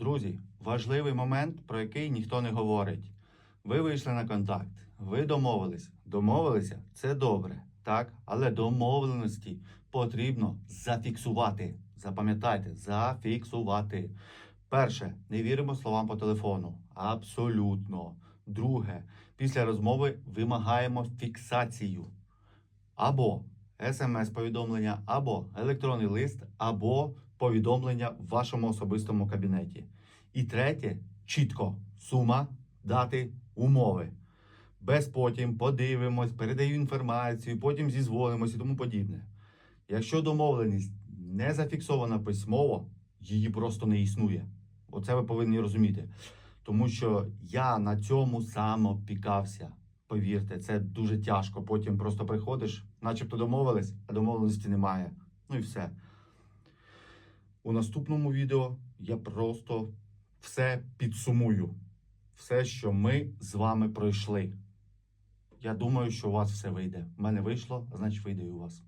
Друзі, важливий момент, про який ніхто не говорить. Ви вийшли на контакт, ви домовились. Домовилися це добре, так? Але домовленості потрібно зафіксувати. Запам'ятайте, зафіксувати. Перше, не віримо словам по телефону. Абсолютно. Друге, після розмови вимагаємо фіксацію. Або смс-повідомлення, або електронний лист, або повідомлення в вашому особистому кабінеті. І третє, чітко сума, дати, умови. Без потім подивимось, передаю інформацію, потім зізвонимось і тому подібне. Якщо домовленість не зафіксована письмово, її просто не існує. Оце ви повинні розуміти. Тому що я на цьому само пікався. Повірте, це дуже тяжко. Потім просто приходиш, начебто домовились, а домовленості немає. Ну і все. У наступному відео я просто все підсумую. Все, що ми з вами пройшли. Я думаю, що у вас все вийде. У мене вийшло, а значить вийде і у вас.